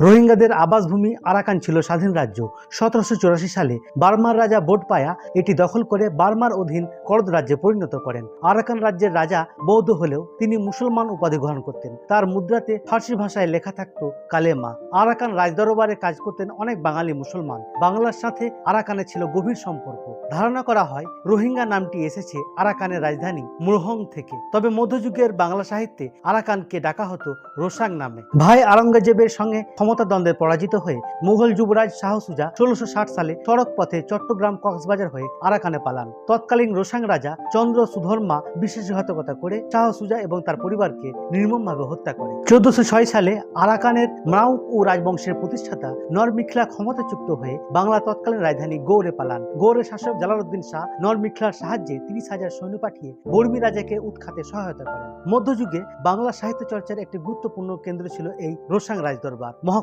রোহিঙ্গাদের আবাসভূমি আরাকান ছিল স্বাধীন রাজ্য। সতেরোশো চুরাশি সালে বার্মার রাজা বোটপায়া এটি দখল করে বার্মার অধীন করদ রাজ্যে পরিণত করেন। আরাকান রাজ্যের রাজা বৌদ্ধ হলেও তিনি মুসলমান উপাধি গ্রহণ করতেন। তার মুদ্রাতে ফার্সি ভাষায় লেখা থাকত কালেমা। আরাকান রাজদরবারে কাজ করতেন অনেক বাঙালি মুসলমান। বাংলার সাথে আরাকানে ছিল গভীর সম্পর্ক। ধারণা করা হয় রোহিঙ্গা নামটি এসেছে আরাকানের রাজধানী মুরহং থেকে। তবে মধ্যযুগের বাংলা সাহিত্যে আরাকানকে ডাকা হতো রোসাং নামে। ভাই আরঙ্গজেবের সঙ্গে ক্ষমতা দ্বন্দ্বে পরাজিত হয়ে মুঘল যুবরাজ শাহ সুজা ষোলোশো ষাট সালে সড়ক পথে চট্টগ্রাম কক্সবাজার হয়ে আরাকানে পালান। তৎকালীন রোসাং রাজা চন্দ্র সুধর্মা বিশ্বাসঘাতকতা করে শাহ সুজা এবং তার পরিবারকে নির্মমভাবে হত্যা করে। চোদ্দশো ছয় সালে আরাকানের মাউক ও রাজবংশের প্রতিষ্ঠাতা নরমিখলা ক্ষমতাচ্যুত হয়ে বাংলা তৎকালীন রাজধানী গৌড়ে পালান। গৌড়ের শাসক জালালউদ্দিন শাহ নরমিখলার সাহায্যে তিরিশ হাজার সৈন্য পাঠিয়ে বর্মী রাজাকে উৎখাতে সহায়তা করেন। মধ্যযুগে বাংলা সাহিত্য চর্চার একটি গুরুত্বপূর্ণ কেন্দ্র ছিল এই রোসাং রাজদরবার। মহাকবি